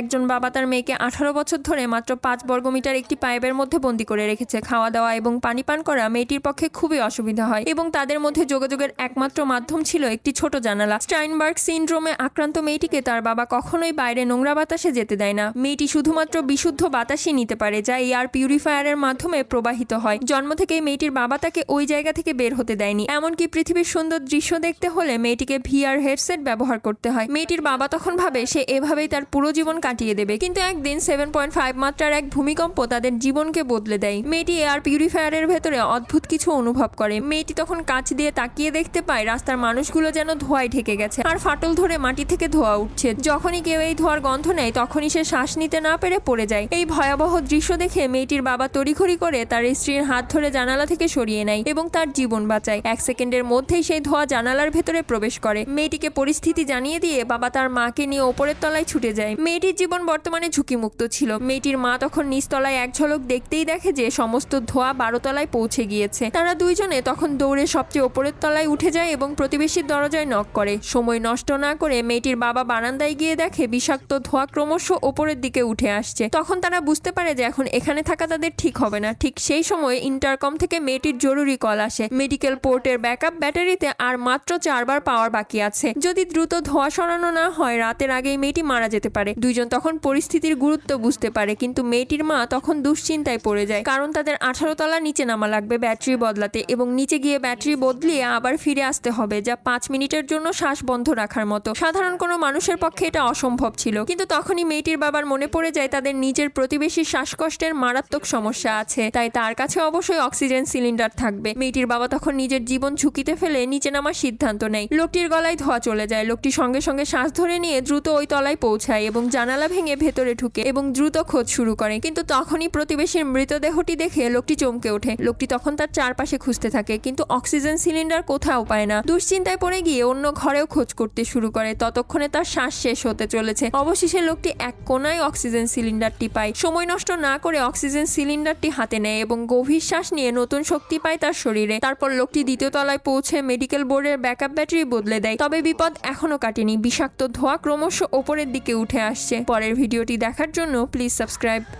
একজন বাবা তার মেয়েকে আঠারো বছর ধরে মাত্র পাঁচ বর্গমিটার একটি পাইপের মধ্যে বন্দি করে রেখেছে। খাওয়া দাওয়া এবং পানি পান করা মেয়েটির পক্ষে খুবই অসুবিধা হয় এবং তাদের মধ্যে যোগাযোগের একমাত্র মাধ্যম ছিল একটি ছোট জানালা। স্টাইনবার্গ সিনড্রোমে আক্রান্ত মেয়েটিকে তার বাবা কখনোই বাইরে নোংরা বাতাসে যেতে দেয় না। মেয়েটি শুধুমাত্র বিশুদ্ধ বাতাসই নিতে পারে, যা এয়ার পিউরিফায়ারের মাধ্যমে প্রবাহিত হয়। জন্ম থেকেই মেয়েটির বাবা তাকে ওই জায়গা থেকে বের হতে দেয়নি। এমনকি পৃথিবীর সুন্দর দৃশ্য দেখতে হলে মেয়েটিকে ভিআর হেডসেট ব্যবহার করতে হয়। মেয়েটির বাবা তখন ভাবে সে এভাবেই তার পুরো জীবন কাটিয়ে দেবে। কিন্তু একদিন সেভেন পয়েন্ট ফাইভ মাত্রার এক ভূমিকম্প তাদের জীবনকে বদলে দেয়। মেয়েটি এয়ার পিউরিফায়ারের ভেতরে অদ্ভুত কিছু অনুভব করে। মেয়েটি তখন কাঁচ দিয়ে তাকিয়ে দেখতে পায় রাস্তার মানুষগুলো যেন ধোঁয়ায় ঢেকে গেছে আর ফাটল ধরে মাটি থেকে ধোঁয়া উঠছে। যখনই কেউ এই ধোঁয়ার গন্ধ নেয়, তখনই সে শ্বাস নিতে না পেরে পড়ে যায়। এই ভয়াবহ দৃশ্য দেখে মেয়েটির বাবা তড়িঘড়ি করে তার স্ত্রীর হাত ধরে জানালা থেকে সরিয়ে নেয় এবং তার জীবন বাঁচায়। এক সেকেন্ডের মধ্যেই সেই ধোঁয়া জানালার ভেতরে প্রবেশ করে। মেয়েটিকে পরিস্থিতি জানিয়ে দিয়ে বাবা তার মাকে নিয়ে ওপরের তলায় ছুটে যায়। মেয়েটির জীবন বর্তমানে ঝুঁকিমুক্ত ছিল। মেয়েটির মা তখন নিচতলায় এক ঝলক দেখতেই দেখে যে সমস্ত ধোঁয়া বারো তলায় পৌঁছে গিয়েছে। তারা দুইজনে তখন দৌড়ে সবচেয়ে ওপরের তলায় উঠে যায় এবং প্রতিবেশীর দরজায় নক করে। সময় নষ্ট না করে মেয়েটির বাবা বারান্দায় গিয়ে দেখে বিষাক্ত ধোঁয়া ক্রমশ ওপরের দিকে উঠে আসছে। তখন তারা বুঝতে পারে যে এখন এখানে থাকা তাদের ঠিক হবে না। ঠিক সেই সময় ইন্টারকম থেকে মেয়েটির জরুরি কল আসে। মেডিকেল পোর্টের ব্যাকআপ ব্যাটারিতে আর মাত্র চারবার পাওয়ার বাকি আছে। যদি দ্রুত ধোঁয়া সরানো না হয়, রাতের আগেই মেয়েটি মারা যেতে পারে। দুইজন তখন পরিস্থিতির গুরুত্ব বুঝতে পারে, কিন্তু মেয়েটির মা তখন দুশ্চিন্তায় পড়ে যায়, কারণ তাদের আঠারো তলা নিচে নামা লাগবে ব্যাটারি বদলাতে এবং নিচে গিয়ে ব্যাটারি বদলিয়ে আবার ফিরে আসতে হবে, যা পাঁচ মিনিটের জন্য শ্বাস বন্ধ রাখার মতো। সাধারণ কোনো মানুষের পক্ষে এটা অসম্ভব ছিল, কিন্তু তখনই মেয়েটির বাবার মনে পড়ে যায় তাদের নিজের প্রতিবেশীর শ্বাসকষ্টের মারাত্মক সমস্যা আছে, তাই তার কাছে অবশ্যই অক্সিজেন সিলিন্ডার থাকবে। মেয়েটির বাবা তখন নিজের জীবন ঝুঁকিতে ফেলে নিচে নামার সিদ্ধান্ত নেয়। লোকটির গলায় ধোয়া চলে যায়, লোকটি সঙ্গে সঙ্গে শ্বাস ধরে নিয়ে দ্রুত ওই তলায় পৌঁছায় এবং জানালা ভেঙে ভেতরে ঢুকে এবং দ্রুত খোঁজ শুরু করে। কিন্তু তখনই প্রতিবেশীর মৃতদেহটি দেখে লোকটি চমকে ওঠে। লোকটি তখন তার চারপাশে খুঁজতে থাকে, কিন্তু অক্সিজেন সিলিন্ডার কোথাও পায় না। দুশ্চিন্তায় পড়ে গিয়ে অন্য ঘরেও খোঁজ করতে শুরু করে। ততক্ষণে তার শ্বাস শেষ হতে চলেছে। অবশেষে লোকটি এক কোনায় অক্সিজেন সিলিন্ডারটি পায়। সময় নষ্ট না করে অক্সিজেন সিলিন্ডারটি হাতে নেয় এবং গভীর শ্বাস নিয়ে নতুন শক্তি পায় তার শরীরে। তারপর লোকটি দ্বিতীয় তলায় পৌঁছে মেডিকেল বোর্ডের ব্যাকআপ ব্যাটারি বদলে দেয়। তবে বিপদ এখনও কাটেনি। বিষাক্ত ধোঁয়া ক্রমশ ওপরের দিকে উঠে আসছে। পরের ভিডিওটি দেখার জন্য প্লিজ সাবস্ক্রাইব